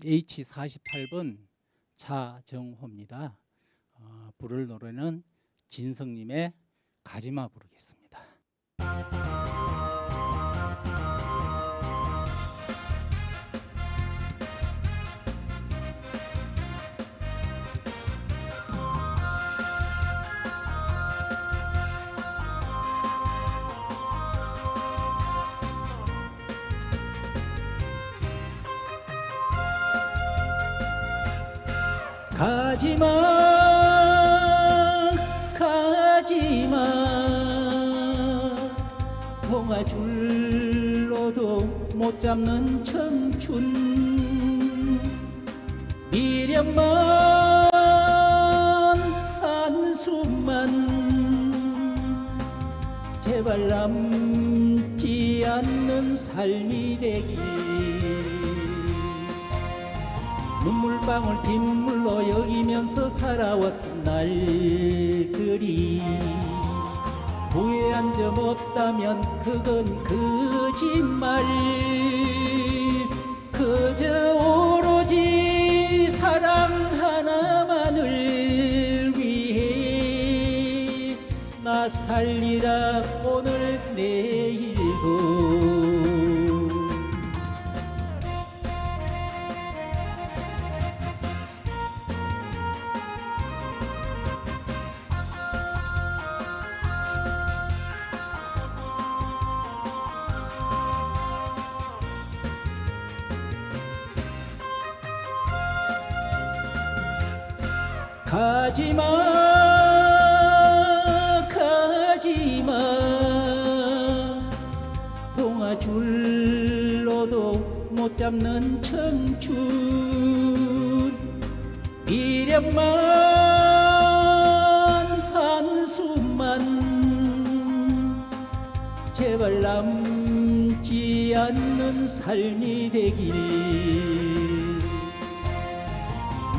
H48번 차정호입니다. 어, 부를 노래는 진성님의 가지마 부르겠습니다. 가지마 가지마 동아줄로도 못 잡는 청춘. 미련만 한숨만. 제발 남지 않는 삶이 되길 눈물방울 빗물로 여기면서 살아왔던 날들이 후회한 점 없다면 그건 거짓말. 그저 오로지 사랑 하나만을 위해 나 살리라 오늘 내일도 가지마 가지마. 동아줄로도 못 잡는 청춘. 미련만 한숨만 제발 남지 않는 삶이 되길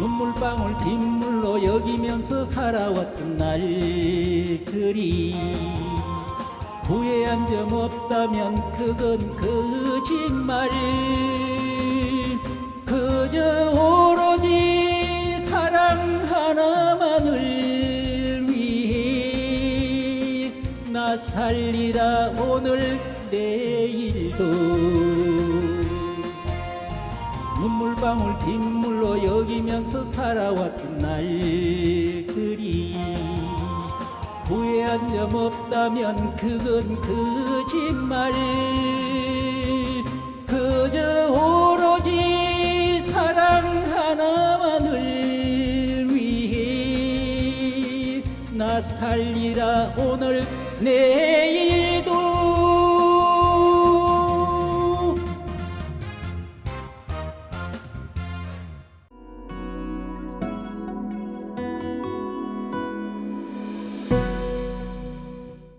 눈물방울 빗물로 여기면서 살아왔던 날들이 후회한 점 없다면 그건 거짓말. 그저 오로지 사랑 하나만을 위해 나 살리라 오늘 내일도 눈물방울 빗물로 여기면서 살아왔던 날들이 후회한 점 없다면 그건 거짓말. 그저 오로지 사랑 하나만을 위해 나 살리라 오늘 내일도